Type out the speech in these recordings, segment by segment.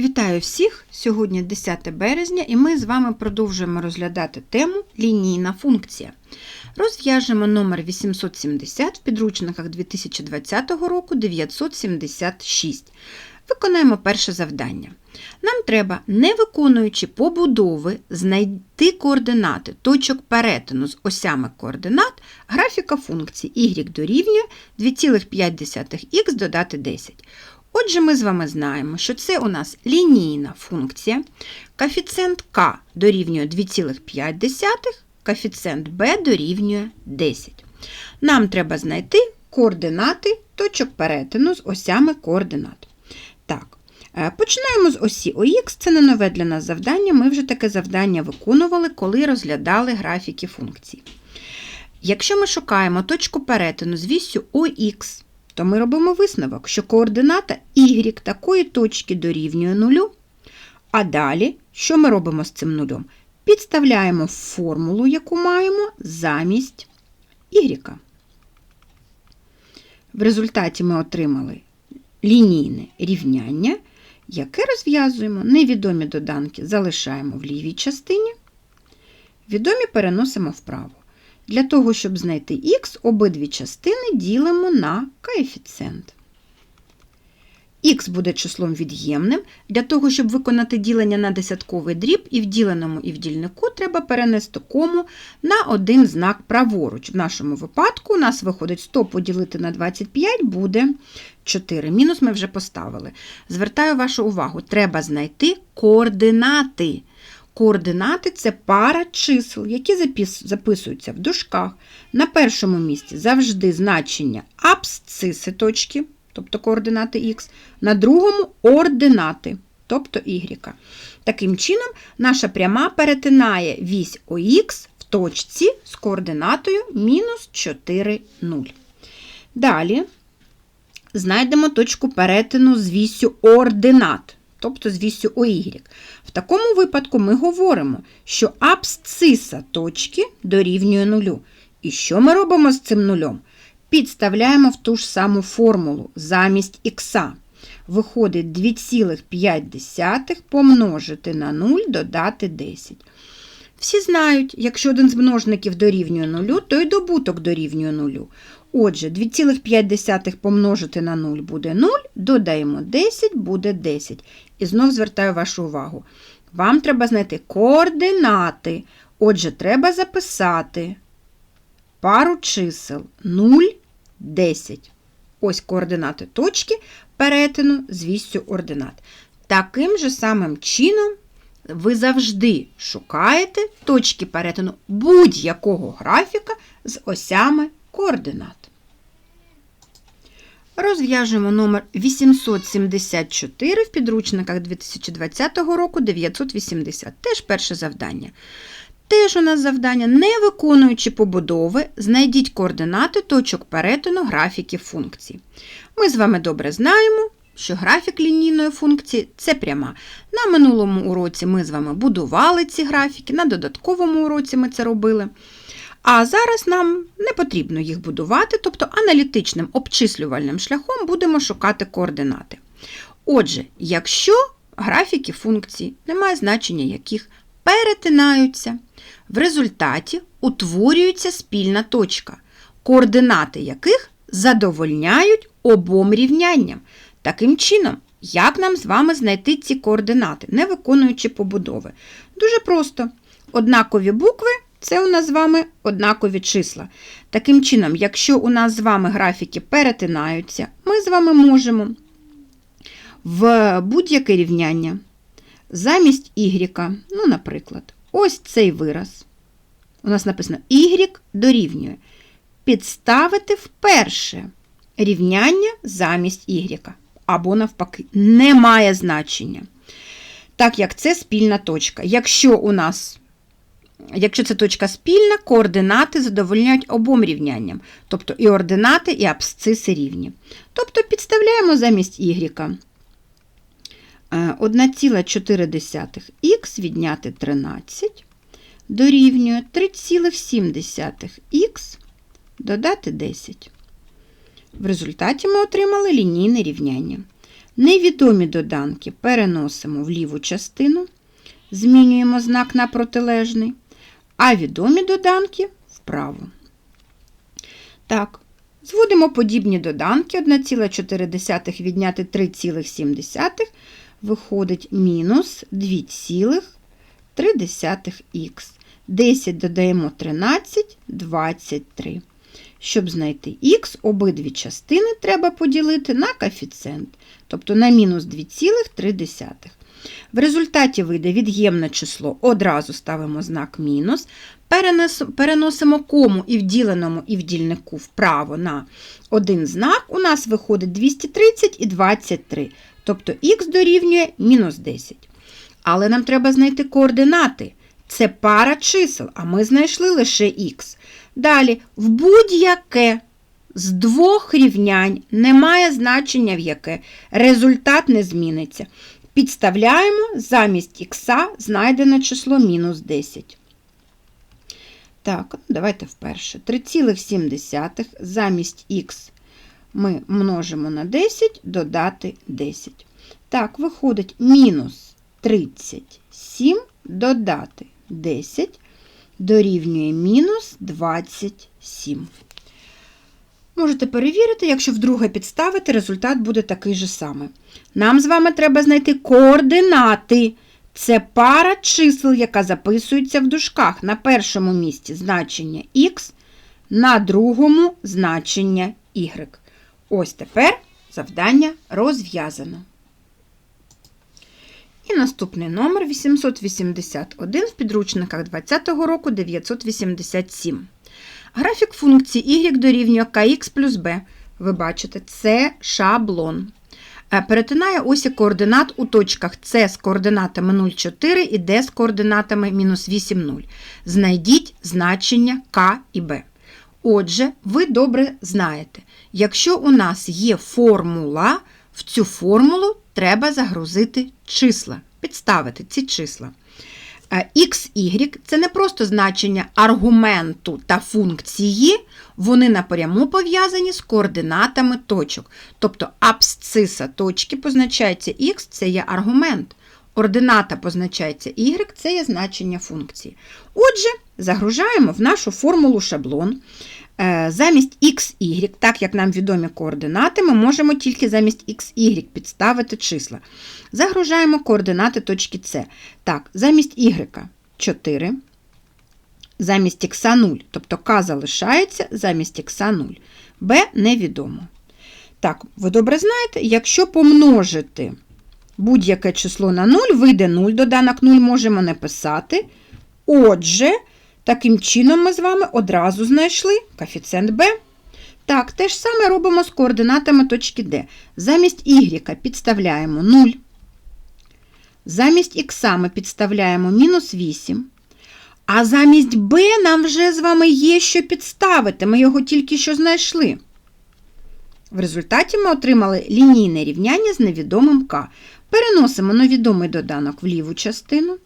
Вітаю всіх! Сьогодні 10 березня і ми з вами продовжуємо розглядати тему лінійна функція. Розв'яжемо номер 870 в підручниках 2020 року 976. Виконаємо перше завдання. Нам треба, не виконуючи побудови, знайти координати точок перетину з осями координат графіка функції y дорівнює 2,5х додати 10. Отже, ми з вами знаємо, що це у нас лінійна функція. Коефіцієнт k дорівнює 2,5, коефіцієнт b дорівнює 10. Нам треба знайти координати точок перетину з осями координат. Так, е, починаємо з осі ОХ. Це не нове для нас завдання. Ми вже таке завдання виконували, коли розглядали графіки функцій. Якщо ми шукаємо точку перетину з вісю ОХ, то ми робимо висновок, що координата y такої точки дорівнює нулю. А далі, що ми робимо з цим нулем? Підставляємо формулу, яку маємо, замість y. В результаті ми отримали лінійне рівняння, яке розв'язуємо. Невідомі доданки залишаємо в лівій частині, відомі переносимо вправо. Для того, щоб знайти х, обидві частини ділимо на коефіцієнт. Х буде числом від'ємним. Для того, щоб виконати ділення на десятковий дріб, і в діленому, і в дільнику треба перенести кому на один знак праворуч. В нашому випадку у нас виходить 100 поділити на 25 буде 4. Мінус ми вже поставили. Звертаю вашу увагу, треба знайти координати. Координати це пара чисел, які записуються в дужках. На першому місці завжди значення абсциси точки, тобто координати х, на другому ординати, тобто y. Таким чином, наша пряма перетинає вісь ОХ в точці з координатою мінус 4, 0. Далі знайдемо точку перетину з вісю ординат тобто з вісю OY. В такому випадку ми говоримо, що абсциса точки дорівнює нулю. І що ми робимо з цим нульом? Підставляємо в ту ж саму формулу замість х. Виходить 2,5 помножити на 0 додати 10. Всі знають, якщо один з множників дорівнює нулю, то й добуток дорівнює нулю. Отже, 2,5 помножити на 0 буде 0, додаємо 10, буде 10. І знов звертаю вашу увагу. Вам треба знайти координати. Отже, треба записати пару чисел 0, 10. Ось координати точки перетину з вістю ординат. Таким же самим чином ви завжди шукаєте точки перетину будь-якого графіка з осями координат. Розв'яжемо номер 874 в підручниках 2020 року 980. Теж перше завдання. Теж у нас завдання, не виконуючи побудови, знайдіть координати точок перетину графіків функцій. Ми з вами добре знаємо, що графік лінійної функції це пряма. На минулому уроці ми з вами будували ці графіки, на додатковому уроці ми це робили. А зараз нам не потрібно їх будувати, тобто аналітичним обчислювальним шляхом будемо шукати координати. Отже, якщо графіки функцій, немає значення яких, перетинаються, в результаті утворюється спільна точка, координати яких задовольняють обом рівнянням. Таким чином, як нам з вами знайти ці координати, не виконуючи побудови? Дуже просто. Однакові букви це у нас з вами однакові числа. Таким чином, якщо у нас з вами графіки перетинаються, ми з вами можемо в будь-яке рівняння замість y, ну, наприклад, ось цей вираз. У нас написано y дорівнює. Підставити вперше рівняння замість y. Або, навпаки, немає значення. Так як це спільна точка. Якщо у нас Якщо це точка спільна, координати задовольняють обом рівнянням, тобто і ординати, і абсциси рівні. Тобто підставляємо замість y 1,4х е, відняти 13 дорівнює 3,7х додати 10. В результаті ми отримали лінійне рівняння. Невідомі доданки переносимо в ліву частину, змінюємо знак на протилежний, а відомі доданки вправо. Так, зводимо подібні доданки 1,4 відняти 3,7 виходить мінус 2,3х. 10 додаємо 13, 23. Щоб знайти х, обидві частини треба поділити на коефіцієнт, тобто на мінус 2,3. В результаті вийде від'ємне число, одразу ставимо знак мінус, переносимо кому і в діленому, і в дільнику вправо на один знак, у нас виходить 230 і 23, тобто х дорівнює мінус 10. Але нам треба знайти координати. Це пара чисел, а ми знайшли лише х. Далі, в будь-яке з двох рівнянь немає значення в яке, результат не зміниться. Підставляємо замість х знайдене число мінус 10. Так, давайте вперше. 3,7 замість х ми множимо на 10, додати 10. Так, виходить мінус 37 додати 10 дорівнює мінус 27. Можете перевірити, якщо вдруге підставити, результат буде такий же самий. Нам з вами треба знайти координати. Це пара чисел, яка записується в дужках. На першому місці значення х, на другому значення y. Ось тепер завдання розв'язано. І наступний номер 881 в підручниках 2020 року 987. Графік функції y дорівнює kx плюс b. Ви бачите, це шаблон. Е, перетинає осі координат у точках С з координатами 0,4 і D з координатами мінус 8,0. Знайдіть значення К і Б. Отже, ви добре знаєте, якщо у нас є формула, в цю формулу треба загрузити числа, підставити ці числа. Е, це не просто значення аргументу та функції, вони напряму пов'язані з координатами точок. Тобто абсциса точки позначається X це є аргумент. Ордината позначається Y, це є значення функції. Отже, загружаємо в нашу формулу шаблон. Е, замість x, y, так як нам відомі координати, ми можемо тільки замість x, y підставити числа. Загружаємо координати точки С. Так, замість y 4, замість x 0, тобто k залишається, замість x 0, b невідомо. Так, ви добре знаєте, якщо помножити будь-яке число на 0, вийде 0, доданок 0 можемо не писати. Отже, Таким чином, ми з вами одразу знайшли коефіцієнт b. Так, те ж саме робимо з координатами точки D. Замість y підставляємо 0. Замість х ми підставляємо мінус 8. А замість b нам вже з вами є що підставити. Ми його тільки що знайшли. В результаті ми отримали лінійне рівняння з невідомим k. Переносимо невідомий доданок в ліву частину.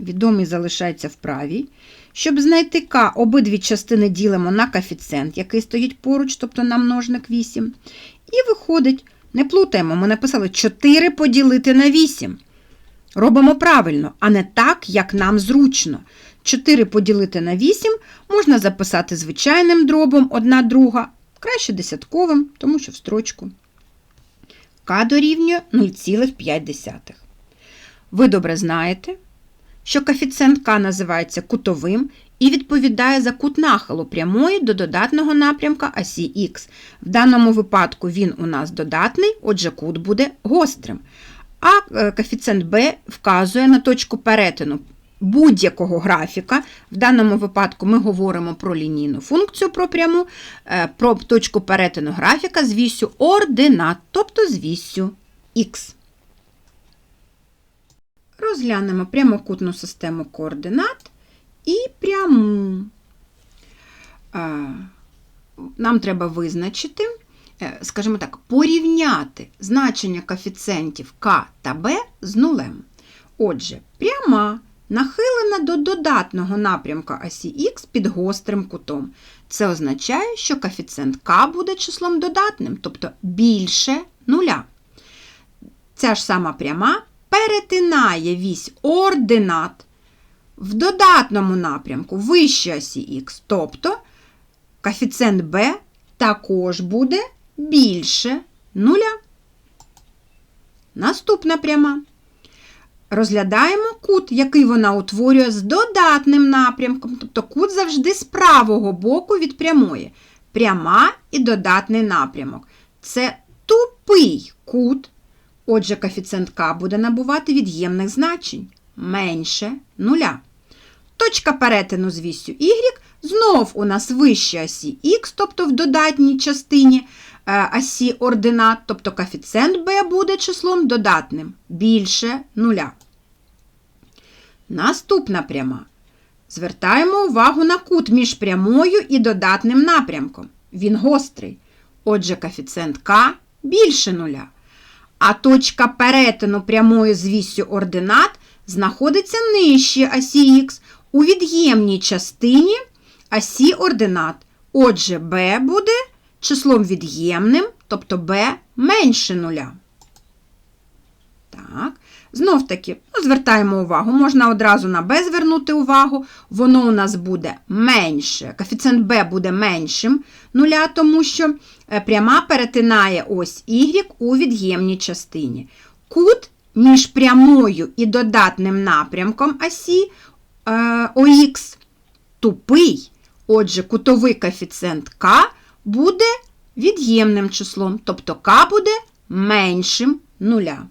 Відомий залишається в правій. Щоб знайти К, обидві частини ділимо на коефіцієнт, який стоїть поруч, тобто на множник 8. І виходить, не плутаємо, ми написали 4 поділити на 8. Робимо правильно, а не так, як нам зручно. 4 поділити на 8 можна записати звичайним дробом, одна друга, краще десятковим, тому що в строчку. К дорівнює 0,5. Ви добре знаєте, що коефіцієнт К називається кутовим і відповідає за кут нахилу прямої до додатного напрямка осі Х. В даному випадку він у нас додатний, отже, кут буде гострим. А е, коефіцієнт Б вказує на точку перетину будь-якого графіка. В даному випадку ми говоримо про лінійну функцію про пряму, е, про точку перетину графіка з вісю ординат, тобто з вісю Х. Розглянемо прямокутну систему координат і пряму. Нам треба визначити, е, скажімо так, порівняти значення коефіцієнтів К та Б з нулем. Отже, пряма нахилена до додатного напрямка осі Х під гострим кутом. Це означає, що коефіцієнт К буде числом додатним, тобто більше нуля. ця ж сама пряма перетинає вісь ординат в додатному напрямку вище осі х, тобто коефіцієнт b також буде більше нуля. Наступна пряма. Розглядаємо кут, який вона утворює з додатним напрямком, тобто кут завжди з правого боку від прямої. Пряма і додатний напрямок. Це тупий кут. Отже, коефіцієнт К буде набувати від'ємних значень менше нуля. Точка перетину з вісю y знов у нас вище осі х, тобто в додатній частині е, осі ординат, тобто коефіцієнт b буде числом додатним більше нуля. Наступна пряма. Звертаємо увагу на кут між прямою і додатним напрямком. Він гострий. Отже, коефіцієнт К більше нуля. А точка перетину прямої з вісю ординат знаходиться нижче осі х у від'ємній частині осі ординат. Отже, b буде числом від'ємним, тобто b менше нуля. Так, знов таки, ну, звертаємо увагу, можна одразу на b звернути увагу, воно у нас буде менше, коефіцієнт b буде меншим нуля, тому що пряма перетинає ось y у від'ємній частині. Кут між прямою і додатним напрямком осі е, ОХ тупий, отже, кутовий коефіцієнт К буде від'ємним числом, тобто К буде меншим нуля.